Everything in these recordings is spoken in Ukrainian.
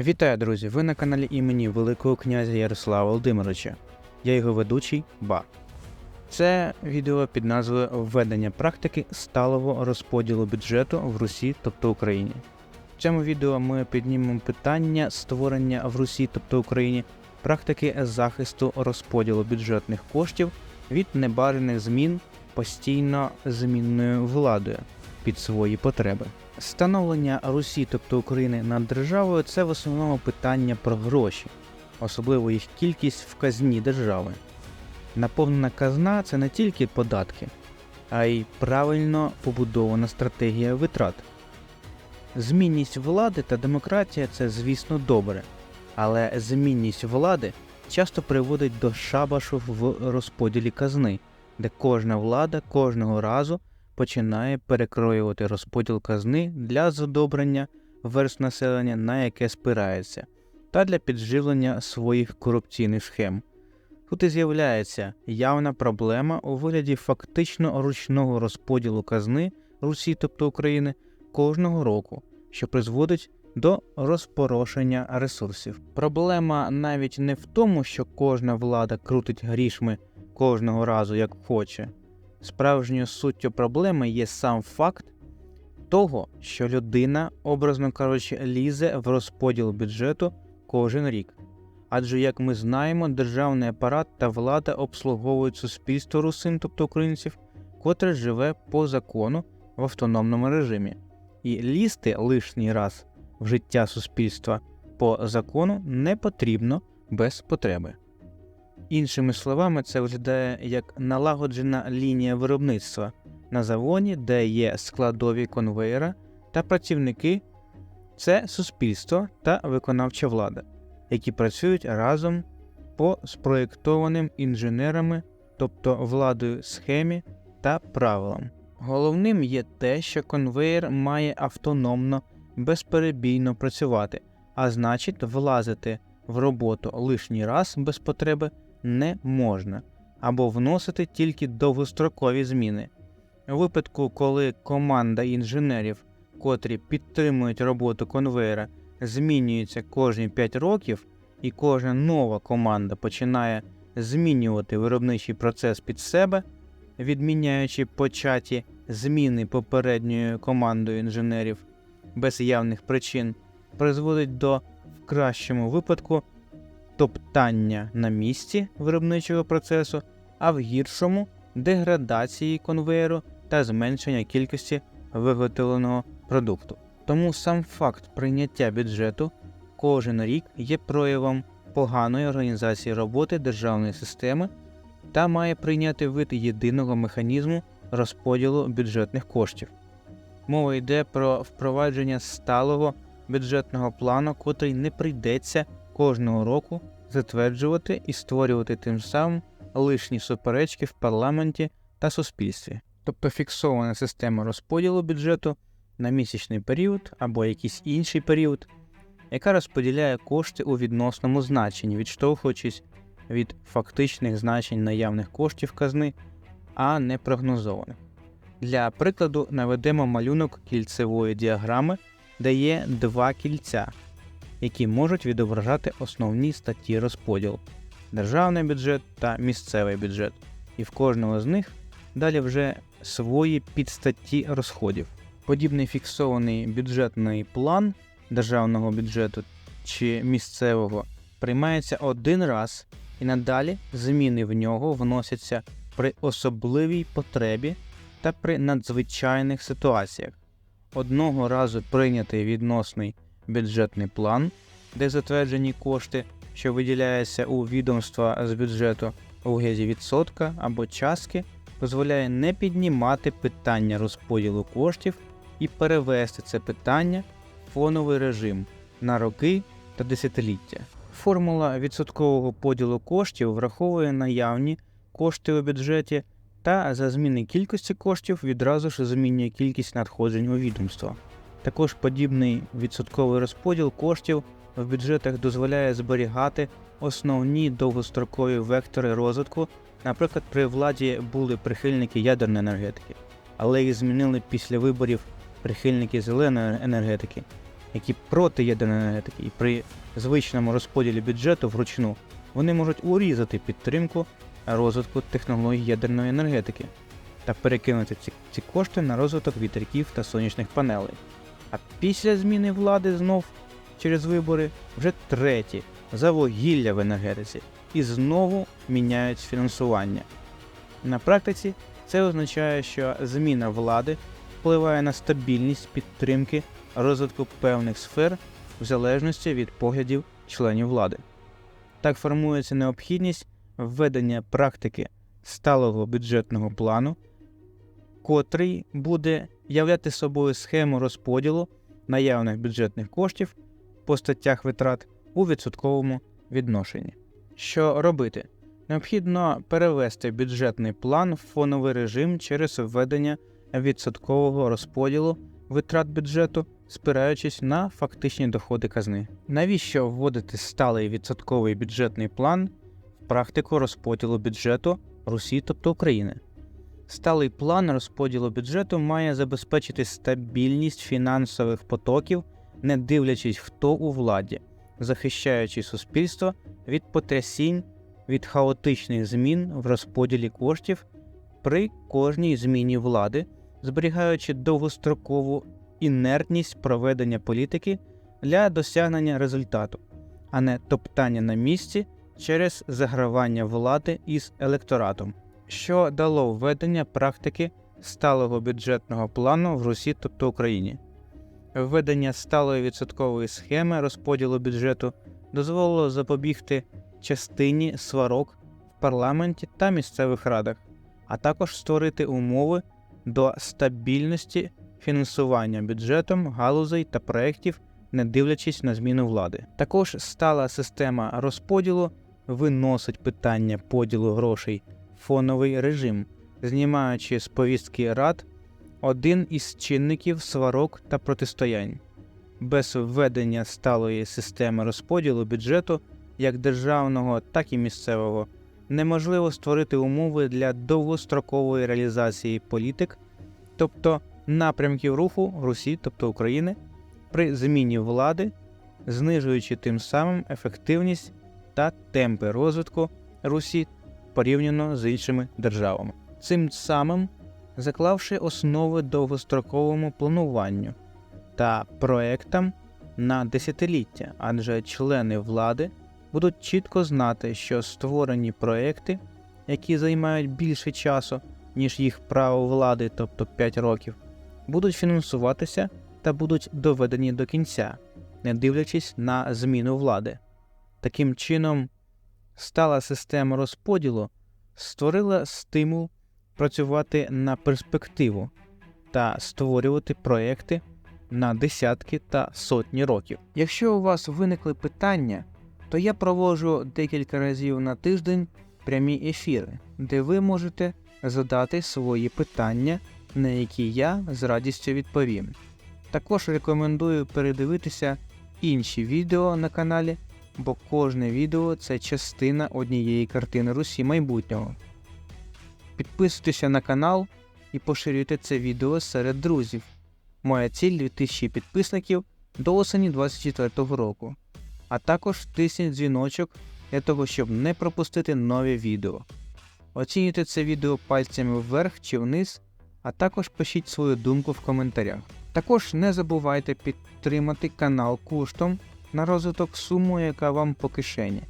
Вітаю, друзі! Ви на каналі імені Великого князя Ярослава Володимировича. Я його ведучий Ба. Це відео під назвою Введення практики сталого розподілу бюджету в Русі, тобто Україні. В цьому відео ми піднімемо питання створення в Русі, тобто Україні, практики захисту розподілу бюджетних коштів від небажаних змін постійно змінною владою під свої потреби. Становлення Русі, тобто України над державою, це в основному питання про гроші, особливо їх кількість в казні держави. Наповнена казна це не тільки податки, а й правильно побудована стратегія витрат. Змінність влади та демократія це, звісно, добре, але змінність влади часто приводить до шабашу в розподілі казни, де кожна влада кожного разу починає перекроювати розподіл казни для задобрення верст населення, на яке спирається, та для підживлення своїх корупційних схем. Тут і з'являється явна проблема у вигляді фактично ручного розподілу казни Русі, тобто України, кожного року, що призводить до розпорошення ресурсів. Проблема навіть не в тому, що кожна влада крутить грішми кожного разу як хоче. Справжньою суттю проблеми є сам факт того, що людина, образно кажучи, лізе в розподіл бюджету кожен рік. Адже, як ми знаємо, державний апарат та влада обслуговують суспільство русин, тобто українців, котре живе по закону в автономному режимі, і лізти лишній раз в життя суспільства по закону не потрібно без потреби. Іншими словами, це виглядає як налагоджена лінія виробництва на заводі, де є складові конвейера та працівники, це суспільство та виконавча влада, які працюють разом по спроєктованим інженерами, тобто владою схемі та правилам. Головним є те, що конвейер має автономно, безперебійно працювати, а значить влазити в роботу лишній раз без потреби не можна або вносити тільки довгострокові зміни. У випадку, коли команда інженерів, котрі підтримують роботу конвейера, змінюється кожні 5 років, і кожна нова команда починає змінювати виробничий процес під себе, відміняючи початі зміни попередньою командою інженерів без явних причин, призводить до в кращому випадку топтання на місці виробничого процесу, а в гіршому деградації конвейеру та зменшення кількості виготовленого продукту. Тому сам факт прийняття бюджету кожен рік є проявом поганої організації роботи державної системи та має прийняти вид єдиного механізму розподілу бюджетних коштів. Мова йде про впровадження сталого бюджетного плану, котрий не прийдеться кожного року затверджувати і створювати тим самим лишні суперечки в парламенті та суспільстві, тобто фіксована система розподілу бюджету на місячний період або якийсь інший період, яка розподіляє кошти у відносному значенні, відштовхуючись від фактичних значень наявних коштів казни, а не прогнозованих. Для прикладу наведемо малюнок кільцевої діаграми, де є два кільця, які можуть відображати основні статті розподілу державний бюджет та місцевий бюджет, і в кожного з них далі вже свої підстатті розходів. Подібний фіксований бюджетний план державного бюджету чи місцевого приймається один раз, і надалі зміни в нього вносяться при особливій потребі та при надзвичайних ситуаціях. Одного разу прийнятий відносний бюджетний план, де затверджені кошти, що виділяються у відомства з бюджету у вигляді відсотка або частки, дозволяє не піднімати питання розподілу коштів і перевести це питання в фоновий режим на роки та десятиліття. Формула відсоткового поділу коштів враховує наявні кошти у бюджеті та за зміни кількості коштів відразу ж змінює кількість надходжень у відомство. Також подібний відсотковий розподіл коштів в бюджетах дозволяє зберігати основні довгострокові вектори розвитку. Наприклад, при владі були прихильники ядерної енергетики, але їх змінили після виборів прихильники зеленої енергетики. які проти ядерної енергетики, і при звичному розподілі бюджету вручну вони можуть урізати підтримку розвитку технологій ядерної енергетики та перекинути ці, кошти на розвиток вітряків та сонячних панелей. А після зміни влади знов через вибори вже треті за вугілля в енергетиці і знову міняють фінансування. На практиці це означає, що зміна влади впливає на стабільність підтримки розвитку певних сфер в залежності від поглядів членів влади. Так формується необхідність введення практики сталого бюджетного плану, котрий буде являти собою схему розподілу наявних бюджетних коштів по статтях витрат у відсотковому відношенні. Що робити? Необхідно перевести бюджетний план в фоновий режим через введення відсоткового розподілу витрат бюджету, спираючись на фактичні доходи казни. Навіщо вводити сталий відсотковий бюджетний план в практику розподілу бюджету Русі, тобто України? Сталий план розподілу бюджету має забезпечити стабільність фінансових потоків, не дивлячись, хто у владі, захищаючи суспільство від потрясінь, від хаотичних змін в розподілі коштів при кожній зміні влади, зберігаючи довгострокову інертність проведення політики для досягнення результату, а не топтання на місці через загравання влади із електоратом що дало введення практики сталого бюджетного плану в Русі, тобто Україні. Введення сталої відсоткової схеми розподілу бюджету дозволило запобігти частині сварок в парламенті та місцевих радах, а також створити умови до стабільності фінансування бюджетом галузей та проєктів, не дивлячись на зміну влади. Також стала система розподілу виносить питання поділу грошей фоновий режим, знімаючи з повістки рад один із чинників сварок та протистоянь. Без введення сталої системи розподілу бюджету як державного, так і місцевого неможливо створити умови для довгострокової реалізації політик, тобто напрямків руху Русі, тобто України, при зміні влади, знижуючи тим самим ефективність та темпи розвитку Русі порівняно з іншими державами, цим самим заклавши основи довгостроковому плануванню та проектам на десятиліття, адже члени влади будуть чітко знати, що створені проекти, які займають більше часу, ніж їх право влади, тобто 5 років, будуть фінансуватися та будуть доведені до кінця, не дивлячись на зміну влади. Таким чином, стала система розподілу створила стимул працювати на перспективу та створювати проекти на десятки та сотні років. Якщо у вас виникли питання, то я проводжу декілька разів на тиждень прямі ефіри, де ви можете задати свої питання, на які я з радістю відповім. Також рекомендую передивитися інші відео на каналі бо кожне відео це частина однієї картини Русі майбутнього. Підписуйтеся на канал і поширюйте це відео серед друзів. Моя ціль 2000 підписників до осені 2024 року. А також тисніть дзвіночок для того, щоб не пропустити нові відео. Оцінюйте це відео пальцями вверх чи вниз, а також пишіть свою думку в коментарях. Також не забувайте підтримати канал коштом на розвиток суму, яка вам по кишені.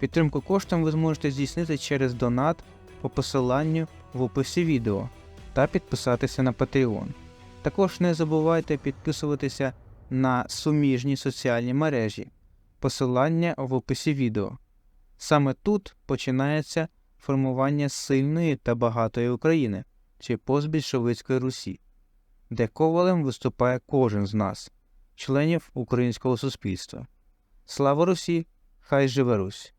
Підтримку коштом ви зможете здійснити через донат по посиланню в описі відео та підписатися на Patreon. Також не забувайте підписуватися на суміжні соціальні мережі, посилання в описі відео. Саме тут починається формування сильної та багатої України чи постбільшовицької Русі, де ковалем виступає кожен з нас членів українського суспільства. Слава Русі! Хай живе Русь!